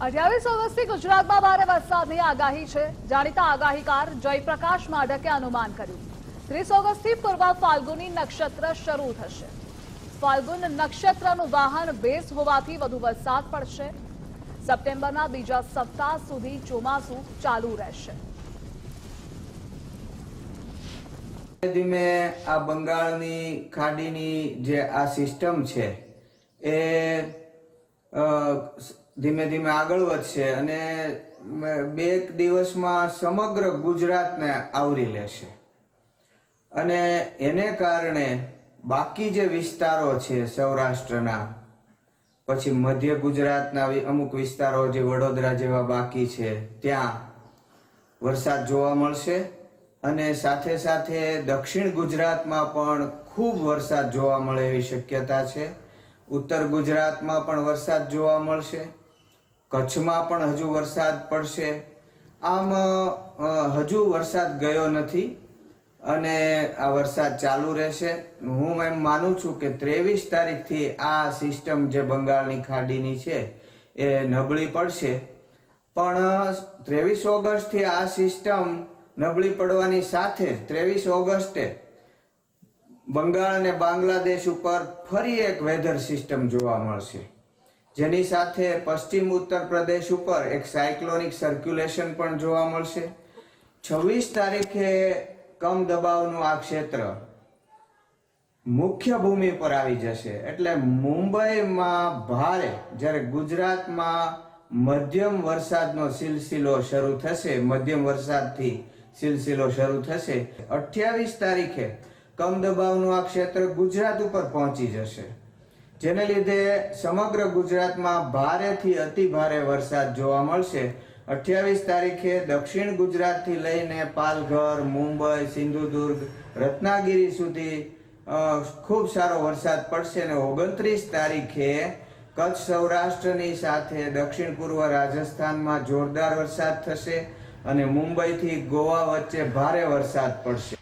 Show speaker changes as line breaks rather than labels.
અઠ્યાવીસ ઓગસ્ટથી ગુજરાતમાં ભારે વરસાદની આગાહી છે. જાણીતા આગાહીકાર જયપ્રકાશ માઢકે અનુમાન કર્યું. ત્રીસ ઓગસ્ટથી પૂર્વ ફાલ્ગુની નક્ષત્ર શરૂ થશે. ફાલ્ગુન નક્ષત્રનું વાહન બેસ હોવાથી વધુ વરસાદ પડશે. સપ્ટેમ્બરના બીજા સપ્તાહ સુધી ચોમાસું ચાલુ રહેશે.
ધીમે આ બંગાળની ખાડીની જે આ સિસ્ટમ છે, એ ધીમે ધીમે આગળ વધશે અને બે દિવસમાં સમગ્ર ગુજરાતને આવરી લેશે. અને એને કારણે બાકી જે વિસ્તારો છે સૌરાષ્ટ્રના, પછી મધ્ય ગુજરાતના અમુક વિસ્તારો જે વડોદરા જેવા બાકી છે, ત્યાં વરસાદ જોવા મળશે અને સાથે સાથે દક્ષિણ ગુજરાતમાં પણ ખૂબ વરસાદ જોવા મળે એવી શક્યતા છે. ઉત્તર ગુજરાતમાં પણ વરસાદ જોવા મળશે. કચ્છમાં પણ હજુ વરસાદ પડશે. આમ હજુ વરસાદ ગયો નથી અને આ વરસાદ ચાલુ રહેશે. હું એમ માનું છું કે ત્રેવીસ તારીખથી આ સિસ્ટમ જે બંગાળની ખાડીની છે એ નબળી પડશે. પણ, ત્રેવીસ ઓગસ્ટથી આ સિસ્ટમ નબળી પડવાની સાથે ત્રેવીસ ઓગસ્ટે બંગાળ અને બાંગ્લાદેશ ઉપર ફરી એક વેધર સિસ્ટમ જોવા મળશે. જેની સાથે પશ્ચિમ ઉત્તર પ્રદેશ ઉપર એક સાયક્લોનિક સર્ક્યુલેશન પણ જોવા મળશે. છવ્વીસ તારીખે કમ દબાવનું આ ક્ષેત્ર મુખ્ય ભૂમિ પર આવી જશે. એટલે મુંબઈમાં ભારે, જ્યારે ગુજરાતમાં મધ્યમ વરસાદનો સિલસિલો શરૂ થશે, મધ્યમ વરસાદથી સિલસિલો શરૂ થશે, અઠ્યાવીસ તારીખે કમ દબાવનું આ ક્ષેત્ર ગુજરાત ઉપર પહોંચી જશે. જેને લીધે સમગ્ર ગુજરાતમાં ભારેથી અતિ ભારે વરસાદ જોવા મળશે. અઠ્યાવીસ તારીખે દક્ષિણ ગુજરાતથી લઈને પાલઘર, મુંબઈ, સિંધુદુર્ગ, રત્નાગીરી સુધી ખૂબ સારો વરસાદ પડશે અને ઓગણત્રીસ તારીખે કચ્છ સૌરાષ્ટ્રની સાથે દક્ષિણ પૂર્વ રાજસ્થાનમાં જોરદાર વરસાદ થશે અને મુંબઈથી ગોવા વચ્ચે ભારે વરસાદ પડશે.